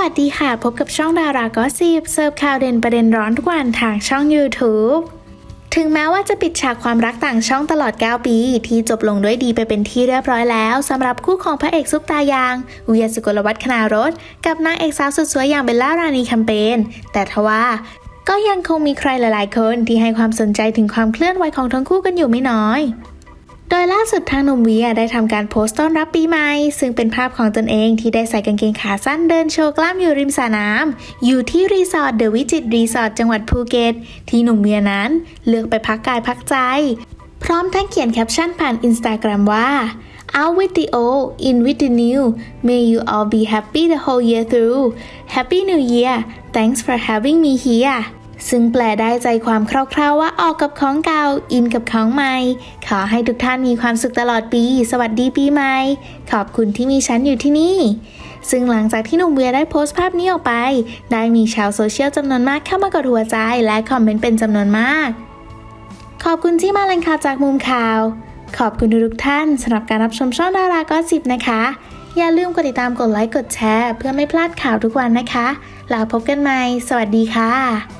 วัสดีค่ะ พบกับช่องดาราก็สิบเสิร์ฟข่าวเด่นประเด็นร้อนทุกวันทางช่อง YouTube ถึงแม้ว่าจะปิดฉากความรักต่างช่องตลอด 9 ปี ที่จบลงด้วยดีไปเป็นที่เรียบร้อยแล้วสำหรับคู่ของพระเอกซุปตายางเวียสุกลวัฒน์คณารถกับนางเอกสาวสุดสวยอย่างเบลล่ารานีแคมเปญแต่ทว่าก็ยังคงมีใครหลาย ๆ คนที่ให้ความสนใจถึงความเคลื่อนไหวของทั้งคู่กันอยู่ไม่น้อย โดยล่าสุดทางหนุ่มเวียได้ทำการโพสต์ต้อนรับปีใหม่ ซึ่งเป็นภาพของตนเองที่ได้ใส่กางเกงขาสั้นเดินโชว์กล้ามอยู่ริมสระน้ำอยู่ที่รีสอร์ทเดอะวิจิตรีสอร์ทจังหวัดภูเก็ต ที่หนุ่มเวียนั้น เลือกไปพักกายพักใจ พร้อมทั้งเขียนแคปชั่นผ่านอินสตาแกรมว่า Out with the old, in with the new. May you all be happy the whole year through. Happy New Year. Thanks for having me here. ซึ่งแปลได้ใจความคร่าวๆว่าออกกับของเก่า อินกับของใหม่ ขอให้ทุกท่านมีความสุขตลอดปี สวัสดีปีใหม่ ขอบคุณที่มีฉันอยู่ที่นี่ ซึ่งหลังจากที่หนุ่มเวียได้โพสต์ภาพนี้ออกไป ได้มีชาวโซเชียลจำนวนมากเข้ามากดหัวใจและคอมเมนต์เป็นจำนวนมาก ขอบคุณที่มาแหล่งข่าวจากมุมข่าว ขอบคุณทุกท่านสำหรับการรับชมช่องดาราก็สิบนะคะ อย่าลืมกดติดตามกดไลค์กดแชร์ เพื่อไม่พลาดข่าวทุกวันนะคะแล้วพบกันใหม่ สวัสดีค่ะ